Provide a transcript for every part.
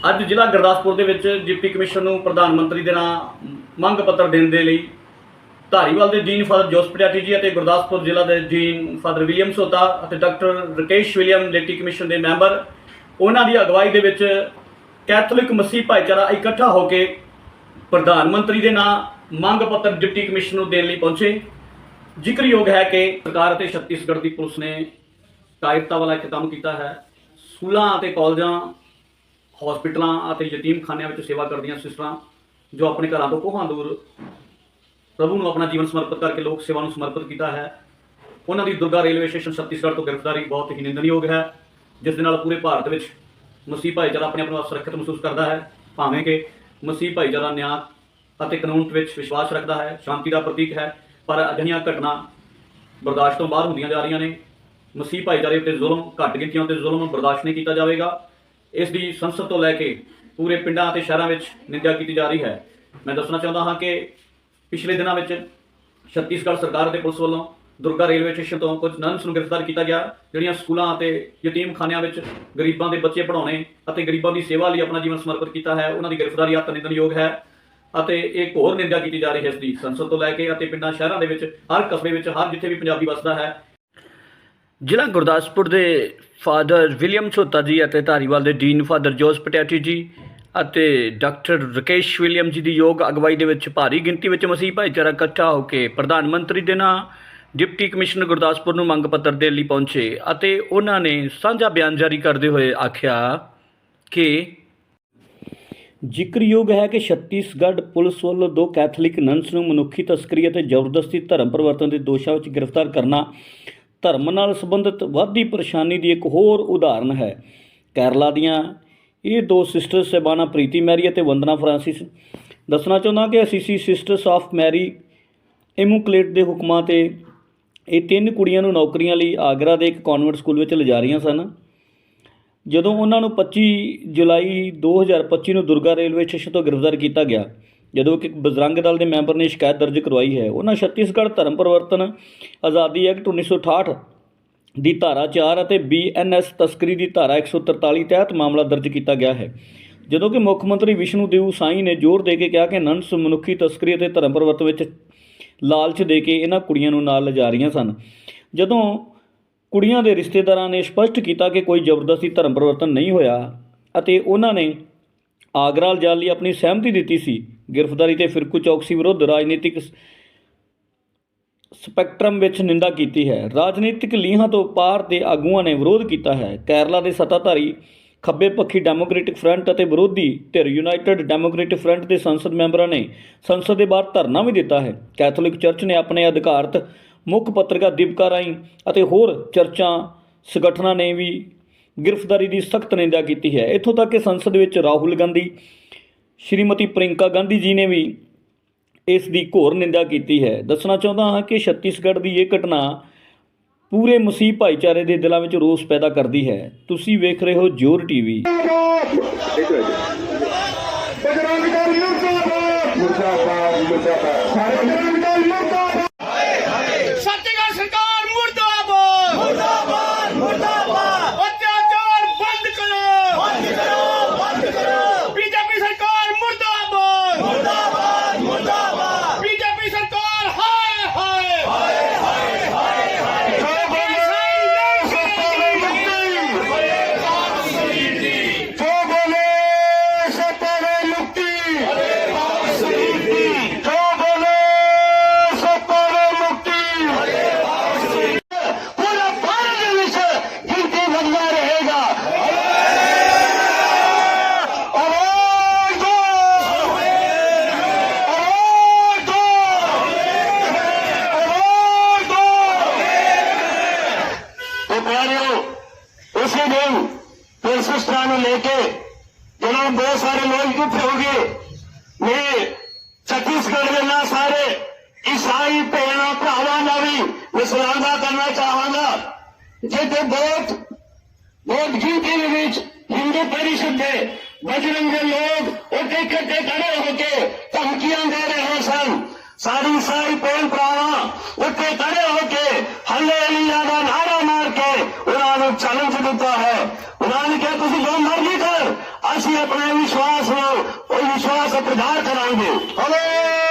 ਅੱਜ ਜ਼ਿਲ੍ਹਾ ਗੁਰਦਾਸਪੁਰ ਦੇ ਵਿੱਚ ਡਿਪਟੀ ਕਮਿਸ਼ਨਰ ਨੂੰ ਪ੍ਰਧਾਨ ਮੰਤਰੀ ਦੇ ਨਾਂ ਮੰਗ ਪੱਤਰ ਦੇਣ ਦੇ ਲਈ ਧਾਰੀਵਾਲ ਦੇ ਜੀਨ ਫਾਦਰ ਜੋਸ ਪਟਿਆਟੀ ਜੀ ਅਤੇ ਗੁਰਦਾਸਪੁਰ ਜ਼ਿਲ੍ਹਾ ਦੇ ਜੀਨ ਫਾਦਰ ਵਿਲੀਅਮ ਸੋਤਾ ਅਤੇ doctor Rakesh William, deputy commission ਦੇ ਮੈਂਬਰ, ਉਹਨਾਂ ਦੀ ਅਗਵਾਈ ਦੇ ਵਿੱਚ ਕੈਥੋਲਿਕ ਮਸੀਹ ਭਾਈਚਾਰਾ ਇਕੱਠਾ ਹੋ ਕੇ ਪ੍ਰਧਾਨ ਮੰਤਰੀ ਦੇ ਨਾਂ ਮੰਗ ਪੱਤਰ ਡਿਪਟੀ ਕਮਿਸ਼ਨ ਨੂੰ ਦੇਣ ਲਈ ਪਹੁੰਚੇ। ਜ਼ਿਕਰਯੋਗ ਹੈ ਕਿ ਸਰਕਾਰ ਅਤੇ ਛੱਤੀਸਗੜ੍ਹ ਦੀ ਪੁਲਿਸ ਨੇ ਕਾਇਰਤਾ ਵਾਲਾ ਇੱਕ ਕੰਮ ਕੀਤਾ ਹੈ। ਸਕੂਲਾਂ ਅਤੇ ਕਾਲਜਾਂ ਹਸਪੀਟਲਾਂ ਅਤੇ ਯਤੀਮਖਾਨਿਆਂ ਵਿੱਚ ਸੇਵਾ ਕਰਦੀਆਂ ਸਿਸਟਰਾਂ ਜੋ ਆਪਣੇ ਘਰਾਂ ਤੋਂ ਕੋਹਾਂ ਦੂਰ ਪ੍ਰਭੂ ਨੂੰ ਆਪਣਾ ਜੀਵਨ ਸਮਰਪਿਤ ਕਰਕੇ ਲੋਕ ਸੇਵਾ ਨੂੰ ਸਮਰਪਿਤ ਕੀਤਾ ਹੈ। ਉਹਨਾਂ ਦੀ ਦੁਰਗਾ ਰੇਲਵੇ ਸਟੇਸ਼ਨ ਛੱਤੀਸਗੜ੍ਹ ਤੋਂ ਗ੍ਰਿਫਤਾਰੀ ਬਹੁਤ ਹੀ ਨਿੰਦਣਯੋਗ ਹੈ, ਜਿਸ ਦੇ ਨਾਲ ਪੂਰੇ ਭਾਰਤ ਵਿੱਚ ਮਸੀਹ ਭਾਈਚਾਰਾ ਆਪਣੇ ਆਪ ਨੂੰ ਸੁਰੱਖਿਅਤ ਮਹਿਸੂਸ ਕਰਦਾ ਹੈ। ਭਾਵੇਂ ਕਿ ਮਸੀਹ ਭਾਈਚਾਰਾ ਨਿਆਂ ਅਤੇ ਕਾਨੂੰਨ ਵਿੱਚ ਵਿਸ਼ਵਾਸ ਰੱਖਦਾ ਹੈ, ਸ਼ਾਂਤੀ ਦਾ ਪ੍ਰਤੀਕ ਹੈ, ਪਰ ਅਜਿਹੀਆਂ ਘਟਨਾ ਬਰਦਾਸ਼ਤ ਤੋਂ ਬਾਹਰ ਹੁੰਦੀਆਂ ਜਾ ਰਹੀਆਂ ਨੇ। ਮਸੀਹ ਭਾਈਚਾਰੇ ਉੱਤੇ ਜ਼ੁਲਮ, ਘੱਟ ਗਿਣਤੀਆਂ ਉੱਤੇ ਜ਼ੁਲਮ ਬਰਦਾਸ਼ਤ ਨਹੀਂ ਕੀਤਾ ਜਾਵੇਗਾ। ਇਸ ਦੀ ਸੰਸਦ ਤੋਂ ਲੈ ਕੇ ਪੂਰੇ ਪਿੰਡਾਂ ਅਤੇ ਸ਼ਹਿਰਾਂ ਵਿੱਚ ਨਿੰਦਿਆ ਕੀਤੀ ਜਾ ਰਹੀ ਹੈ। ਮੈਂ ਦੱਸਣਾ ਚਾਹੁੰਦਾ ਹਾਂ ਕਿ ਪਿਛਲੇ ਦਿਨਾਂ ਵਿੱਚ ਛੱਤੀਸਗੜ੍ਹ ਸਰਕਾਰ ਅਤੇ ਪੁਲਿਸ ਵੱਲੋਂ ਦੁਰਗਾ ਰੇਲਵੇ ਸਟੇਸ਼ਨ ਤੋਂ ਕੁਝ ਨਨਸ ਨੂੰ ਗ੍ਰਿਫਤਾਰ ਕੀਤਾ ਗਿਆ, ਜਿਹੜੀਆਂ ਸਕੂਲਾਂ ਅਤੇ ਯਤੀਮਖਾਨਿਆਂ ਵਿੱਚ ਗਰੀਬਾਂ ਦੇ ਬੱਚੇ ਪੜ੍ਹਾਉਣੇ ਅਤੇ ਗਰੀਬਾਂ ਦੀ ਸੇਵਾ ਲਈ ਆਪਣਾ ਜੀਵਨ ਸਮਰਪਿਤ ਕੀਤਾ ਹੈ, ਉਹਨਾਂ ਦੀ ਗ੍ਰਿਫਤਾਰੀ ਅਤ ਨਿੰਦਣਯੋਗ ਹੈ ਅਤੇ ਇਹ ਹੋਰ ਨਿੰਦਿਆ ਕੀਤੀ ਜਾ ਰਹੀ ਹੈ ਇਸ ਦੀ ਸੰਸਦ ਤੋਂ ਲੈ ਕੇ ਅਤੇ ਪਿੰਡਾਂ ਸ਼ਹਿਰਾਂ ਦੇ ਵਿੱਚ ਹਰ ਕਸਬੇ ਵਿੱਚ ਹਰ ਜਿੱਥੇ ਵੀ ਪੰਜਾਬੀ ਵੱਸਦਾ ਹੈ। ਜ਼ਿਲ੍ਹਾ ਗੁਰਦਾਸਪੁਰ ਦੇ ਫਾਦਰ ਵਿਲੀਅਮ ਛੋਤਾ ਜੀ ਅਤੇ ਧਾਰੀਵਾਲ ਦੇ ਡੀਨ ਫਾਦਰ ਜੋਸ ਪਟਿਆਟੀ ਜੀ ਅਤੇ ਡਾਕਟਰ ਰਕੇਸ਼ ਵਿਲੀਅਮ ਜੀ ਦੀ ਯੋਗ ਅਗਵਾਈ ਦੇ ਵਿੱਚ ਭਾਰੀ ਗਿਣਤੀ ਵਿੱਚ ਮਸੀਹ ਭਾਈਚਾਰਾ ਇਕੱਠਾ ਹੋ ਕੇ ਪ੍ਰਧਾਨ ਮੰਤਰੀ ਦੇ ਨਾਂ, ਡਿਪਟੀ ਕਮਿਸ਼ਨਰ ਗੁਰਦਾਸਪੁਰ ਨੂੰ ਮੰਗ ਪੱਤਰ ਦੇਣ ਲਈ ਪਹੁੰਚੇ ਅਤੇ ਉਹਨਾਂ ਨੇ ਸਾਂਝਾ ਬਿਆਨ ਜਾਰੀ ਕਰਦੇ ਹੋਏ ਆਖਿਆ ਕਿ ਜ਼ਿਕਰਯੋਗ ਹੈ ਕਿ ਛੱਤੀਸਗੜ੍ਹ ਪੁਲਿਸ ਵੱਲੋਂ ਦੋ ਕੈਥੋਲਿਕ ਨੰਸ ਨੂੰ ਮਨੁੱਖੀ ਤਸਕਰੀ ਅਤੇ ਜ਼ਬਰਦਸਤੀ ਧਰਮ ਪਰਿਵਰਤਨ ਦੇ ਦੋਸ਼ਾਂ ਵਿੱਚ ਗ੍ਰਿਫਤਾਰ ਕਰਨਾ ਧਰਮ ਨਾਲ ਸੰਬੰਧਿਤ ਵੱਧਦੀ ਪਰੇਸ਼ਾਨੀ ਦੀ ਇੱਕ ਹੋਰ ਉਦਾਹਰਨ ਹੈ। ਕੇਰਲਾ ਦੀਆਂ ਇਹ ਦੋ ਸਿਸਟਰ ਸਹਿਬਾਨਾ ਪ੍ਰੀਤੀ ਮੈਰੀ ਅਤੇ ਵੰਦਨਾ ਫ੍ਰਾਂਸਿਸ। ਦੱਸਣਾ ਚਾਹੁੰਦਾ ਕਿ Assisi sisters of Mary Immaculate ਦੇ ਹੁਕਮਾਂ ਤੇ ਇਹ ਤਿੰਨ ਕੁੜੀਆਂ ਨੂੰ ਨੌਕਰੀਆਂ ਲਈ ਆਗਰਾ ਦੇ ਇੱਕ ਕਨਵੈਂਟ ਸਕੂਲ ਵਿੱਚ ਲਿਜਾ ਰਹੀਆਂ ਸਨ। ਜਦੋਂ ਉਹਨਾਂ ਨੂੰ 25 ਜੁਲਾਈ 2025 ਨੂੰ ਦੁਰਗਾ ਰੇਲਵੇ ਸਟੇਸ਼ਨ ਤੋਂ ਗ੍ਰਿਫਤਾਰ ਕੀਤਾ ਗਿਆ ਜਦੋਂ ਕਿ ਬਜਰੰਗ ਦਲ ਦੇ ਮੈਂਬਰ ਨੇ ਸ਼ਿਕਾਇਤ ਦਰਜ ਕਰਵਾਈ ਹੈ, ਉਹਨਾਂ ਛੱਤੀਸਗੜ੍ਹ ਧਰਮ ਪਰਿਵਰਤਨ, ਆਜ਼ਾਦੀ ਐਕਟ 1968 ਦੀ ਧਾਰਾ 4 ਅਤੇ ਬੀਐਨਐਸ ਤਸਕਰੀ ਦੀ ਧਾਰਾ 143 ਤਹਿਤ ਮਾਮਲਾ ਦਰਜ ਕੀਤਾ ਗਿਆ ਹੈ। ਜਦੋਂ ਕਿ ਮੁੱਖ ਮੰਤਰੀ ਵਿਸ਼ਨੂੰ ਦੇਵ ਸਾਈ ਨੇ ਜ਼ੋਰ ਦੇ ਕੇ ਕਿਹਾ ਕਿ ਨੰਸ ਮਨੁੱਖੀ ਤਸਕਰੀ ਅਤੇ ਧਰਮ ਪਰਿਵਰਤਨ ਵਿੱਚ ਲਾਲਚ ਦੇ ਕੇ ਇਹਨਾਂ ਕੁੜੀਆਂ ਨੂੰ ਨਾਲ ਲਿਜਾ ਰਹੀਆਂ ਸਨ। ਜਦੋਂ ਕੁੜੀਆਂ ਦੇ ਰਿਸ਼ਤੇਦਾਰਾਂ ਨੇ ਸਪਸ਼ਟ ਕੀਤਾ ਕਿ ਕੋਈ ਜ਼ਬਰਦਸਤੀ ਧਰਮ ਪਰਿਵਰਤਨ ਨਹੀਂ ਹੋਇਆ ਅਤੇ ਉਹਨਾਂ ਨੇ ਆਗਰਾ ਜਾਣ ਲਈ ਆਪਣੀ ਸਹਿਮਤੀ ਦਿੱਤੀ ਸੀ ਗ੍ਰਿਫਤਾਰੀ ਤੇ ਫਿਰਕੂ ਚੌਕਸੀ ਵਿਰੁੱਧ ਰਾਜਨੀਤਿਕ ਸਪੈਕਟਰਮ ਵਿੱਚ ਨਿੰਦਾ ਕੀਤੀ ਹੈ। ਰਾਜਨੀਤਿਕ ਲੀਹਾਂ ਤੋਂ ਪਾਰ ਦੇ ਆਗੂਆਂ ਨੇ ਵਿਰੋਧ ਕੀਤਾ ਹੈ। ਕੇਰਲਾ ਦੇ ਸੱਤਾਧਾਰੀ ਖੱਬੇ ਪੱਖੀ ਡੈਮੋਕ੍ਰੈਟਿਕ ਫਰੰਟ ਅਤੇ ਵਿਰੋਧੀ ਧਿਰ ਯੂਨਾਈਟਿਡ ਡੈਮੋਕ੍ਰੈਟਿਕ ਫਰੰਟ ਦੇ ਸੰਸਦ ਮੈਂਬਰਾਂ ਨੇ ਸੰਸਦ ਦੇ ਬਾਹਰ ਧਰਨਾ ਵੀ ਦਿੱਤਾ ਹੈ। ਕੈਥੋਲਿਕ ਚਰਚ ਨੇ ਆਪਣੇ ਅਧਿਕਾਰਤ ਮੁੱਖ ਪੱਤਰਕਾਰ ਦੀਪਕਾ ਰਾਈ ਅਤੇ ਹੋਰ ਚਰਚਾਂ, ਸੰਗਠਨਾਂ ਨੇ ਵੀ ਗ੍ਰਿਫਤਾਰੀ ਦੀ ਸਖਤ ਨਿੰਦਾ ਕੀਤੀ ਹੈ। ਇੱਥੋਂ ਤੱਕ ਕਿ ਸੰਸਦ ਵਿੱਚ ਰਾਹੁਲ ਗਾਂਧੀ ਸ਼੍ਰੀਮਤੀ ਪ੍ਰਿੰਕਾ ਗਾਂਧੀ ਜੀ ਨੇ ਵੀ ਇਸ ਦੀ ਘੋਰ ਨਿੰਦਾ ਕੀਤੀ ਹੈ। ਦੱਸਣਾ ਚਾਹੁੰਦਾ ਹਾਂ ਕਿ ਛੱਤੀਸਗੜ੍ਹ ਦੀ ਇਹ ਘਟਨਾ ਪੂਰੇ ਮਸੀਹ ਭਾਈਚਾਰੇ ਦੇ ਦਿਲਾਂ ਵਿੱਚ ਰੋਸ ਪੈਦਾ ਕਰਦੀ ਹੈ। ਤੁਸੀਂ ਵੇਖ ਰਹੇ ਹੋ ਜੋਰ ਟੀਵੀ ਬਜਰੰਗ ਮੁਰਦਾਬਾਦ ਮੁਰਦਾਬਾਦ ਸਾਰੇ ਮੁਰਦਾਬਾਦ ਨੂੰ ਲੈ ਕੇ ਜਦੋਂ ਬਹੁਤ ਸਾਰੇ ਲੋਕ ਇਕੱਠੇ ਹੋ ਗਏ ਦੇ ਨਾ ਸਾਰੇ ਈਸਾਈ ਭੈਣਾਂ ਭਰਾਵਾਂ ਦਾ ਵੀ ਵਿਸਰਾਂਦਾ ਕਰਨਾ ਚਾਹਾਂਗਾ, ਜਿੱਥੇ ਬਹੁਤ ਬਹੁਤ ਗਿਣਤੀ ਦੇ ਵਿੱਚ ਹਿੰਦੂ ਪਰਿਸ਼ਦ ਦੇ ਬਜਰੰਗ ਦੇ ਲੋਕ ਉੱਥੇ ਇਕੱਠੇ ਖੜੇ ਹੋ ਕੇ ਧਮਕੀਆਂ ਦੇ ਰਹੇ ਸਨ। ਸਾਰੀ ਈਸਾਈ ਭੈਣ ਭਰਾਵਾਂ ਉੱਥੇ ਖੜੇ ਹੋ ਕੇ ਹੱਲੇ ਅਲੀਆ ਦਾ ਨਾਰਾ ਮਾਰ ਕੇ ਉਹਨਾਂ ਨੂੰ ਚੈਲੰਜ ਦਿੱਤਾ ਹੈ ਉਹਨਾਂ ਨੇ ਕਿਹਾ ਤੁਸੀਂ ਜੋ ਮਰਜ਼ੀ ਕਰ ਅਸੀਂ ਆਪਣੇ ਵਿਸ਼ਵਾਸ ਨਾਲ ਉਹ ਵਿਸ਼ਵਾਸ ਪ੍ਰਦਾਨ ਕਰਾਂਗੇ। ਹਾਲੇਲੂਇਆ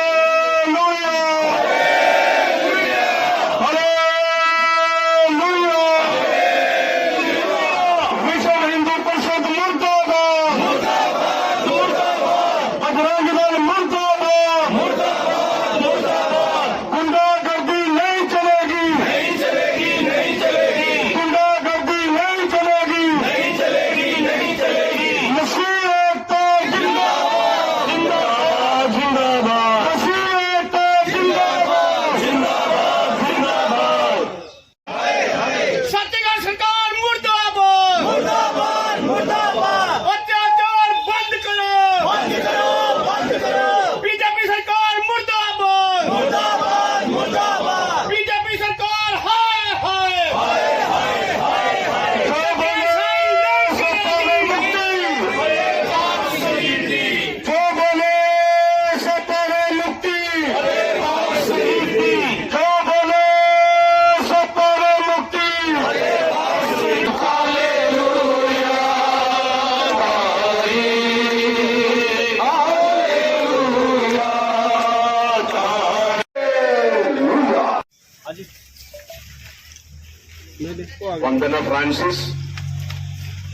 ਵੰਦਨਾ ਫ੍ਰਾਂਸਿਸ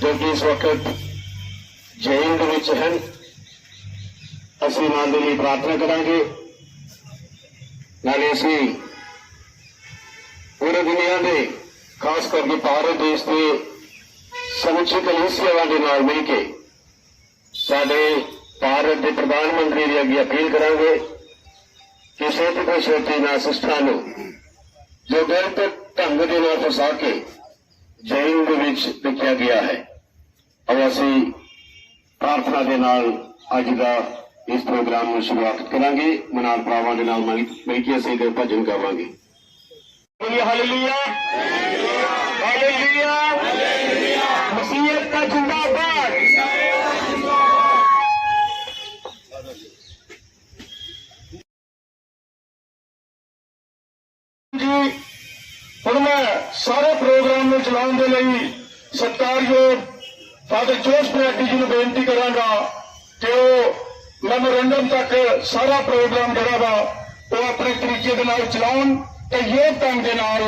ਜੋ ਕਿ ਇਸ ਵਕਤ ਜੈਨ ਦੇ ਵਿੱਚ ਹਨ। ਅਸੀਂ ਉਹਨਾਂ ਦੇ ਲਈ ਪ੍ਰਾਰਥਨਾ ਕਰਾਂਗੇ। ਨਾਲੇ ਅਸੀਂ ਪੂਰੇ ਦੁਨੀਆ ਦੇ, ਖਾਸ ਕਰਕੇ ਭਾਰਤ ਦੇਸ਼ ਦੇ ਸਮੁੱਚੇ ਕਲੀਸਿਆਵਾਂ ਦੇ ਨਾਲ ਮਿਲ ਕੇ ਸਾਡੇ ਭਾਰਤ ਦੇ ਪ੍ਰਧਾਨ ਮੰਤਰੀ ਦੀ ਅੱਗੇ ਅਪੀਲ ਕਰਾਂਗੇ ਕਿ ਛੇਤੀ ਤੋਂ ਛੇਤੀ ਨਾ ਸਿਸਟਾਂ ਨੂੰ ਜੋ ਗਲਤ ਢੰਗ ਦੇ ਨਾਲ ਫਸਾ ਕੇ ਜੈਨ ਦੇ ਵਿੱਚ ਲਿਖਿਆ ਗਿਆ ਹੈ। ਔਰ ਅਸੀਂ ਪ੍ਰਾਰਥਨਾ ਦੇ ਨਾਲ ਅੱਜ ਦਾ ਇਸ ਪ੍ਰੋਗਰਾਮ ਨੂੰ ਸ਼ੁਰੂਆਤ ਕਰਾਂਗੇ। ਮਨਾਲ ਭਰਾਵਾਂ ਦੇ ਨਾਲ ਮਿਲ ਕੇ ਅਸੀਂ ਦੇ ਭਜਨ ਗਾਵਾਂਗੇ। ਹਾਲੇਲੂਇਆ। ਹਾਲੇਲੂਇਆ। ਮਸੀਹਤ ਦਾ ਜਿੰਦਾਬਾਦ ਜੀ ਹੁਣ ਮੈਂ ਸਾਰੇ ਪ੍ਰੋਗਰਾਮ ਨੂੰ ਚਲਾਉਣ ਦੇ ਲਈ ਸਤਿਕਾਰਯੋਗ ਫਾਦਰ ਜੋਸ਼ ਪ੍ਰੈਟੀ ਜੀ ਨੂੰ ਬੇਨਤੀ ਕਰਾਂਗਾ ਕਿ ਉਹ ਮੈਮੋਰੰਡਮ ਤੱਕ ਸਾਰਾ ਪ੍ਰੋਗਰਾਮ ਜਿਹੜਾ ਵਾ ਉਹ ਆਪਣੇ ਤਰੀਕੇ ਦੇ ਨਾਲ ਚਲਾਉਣ ਤੇ ਯੋਗ ਢੰਗ ਦੇ ਨਾਲ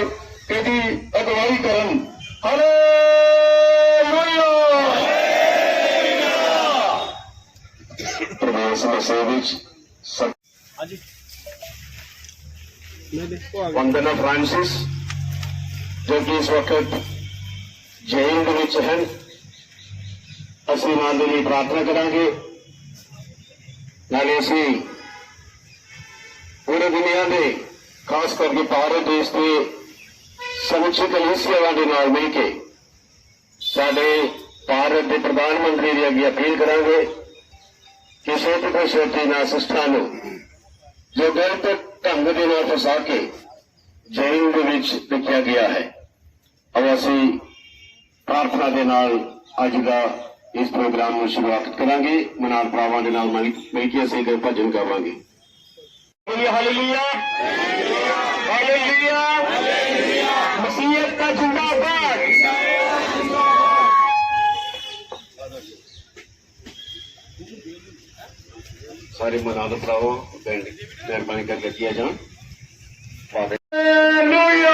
ਇਹਦੀ ਅਗਵਾਈ ਕਰਨ। ਹਾਲੇਲੂਇਆ ਪ੍ਰਭੂ ਸਮੇਂ ਵਿੱਚ ਸਤ ਵੰਦਨਾ ਫ੍ਰਾਂਸਿਸ। ਜੋ ਕਿ ਇਸ ਵਕਤ ਜੈਨ ਦੇ ਵਿੱਚ ਹਨ। ਅਸੀਂ ਉਹਨਾਂ ਦੇ ਲਈ ਪ੍ਰਾਰਥਨਾ ਕਰਾਂਗੇ। ਨਾਲੇ ਅਸੀਂ ਪੂਰੇ ਦੁਨੀਆ ਦੇ, ਖਾਸ ਕਰਕੇ ਭਾਰਤ ਦੇਸ਼ ਦੇ ਸਮੁੱਚੇ ਕਲੀਸਿਆਵਾਂ ਦੇ ਨਾਲ ਮਿਲ ਕੇ ਸਾਡੇ ਭਾਰਤ ਦੇ ਪ੍ਰਧਾਨ ਮੰਤਰੀ ਦੀ ਅੱਗੇ ਅਪੀਲ ਕਰਾਂਗੇ ਕਿ ਛੇਤੀ ਤੋਂ ਛੇਤੀ ਨਾ ਸਿਸਟਾਂ ਨੂੰ ਜੋ ਗਲਤ ਢੰਗ ਦੇ ਨਾਲ ਫਸਾ ਕੇ ਜੈਨ ਦੇ ਵਿੱਚ ਲਿਖਿਆ ਗਿਆ ਹੈ। ਔਰ ਅਸੀਂ ਪ੍ਰਾਰਥਨਾ ਦੇ ਨਾਲ ਅੱਜ ਦਾ ਇਸ ਪ੍ਰੋਗਰਾਮ ਨੂੰ ਸ਼ੁਰੂਆਤ ਕਰਾਂਗੇ। ਮਨਾਲ ਭਰਾਵਾਂ ਦੇ ਨਾਲ ਮਿਲ ਕੇ ਅਸੀਂ ਦੇ ਭਜਨ ਗਾਵਾਂਗੇ। ਹਾਲੇਲੂਇਆ ਹਾਲੇਲੂਇਆ ਮਸੀਹਤ ਦਾ ਜਿੰਦਾਬਾਦ। ਸਾਰੇ ਮਨਾਲ ਭਰਾਵਾਂ ਮਿਹਰਬਾਨੀ ਕਰਕੇ ਕੀਆ ਜਾਣ। ਹਾਲੇਲੂਇਆ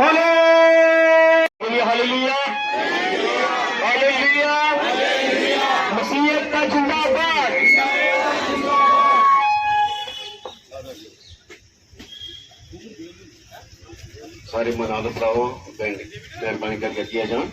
ਹਾਲੇਲੂਇਆ ਹਾਲੇਲੂਇਆ ਹਾਲੇਲੂਇਆ ਮਸੀਹਤ ਦਾ ਜਿੰਦਾਬਾਦ ਸਾਰੇ ਮਨਾਲ ਮਿਹਰਬਾਨੀ ਕਰਕੇ ਕੀਆ ਜਾਣ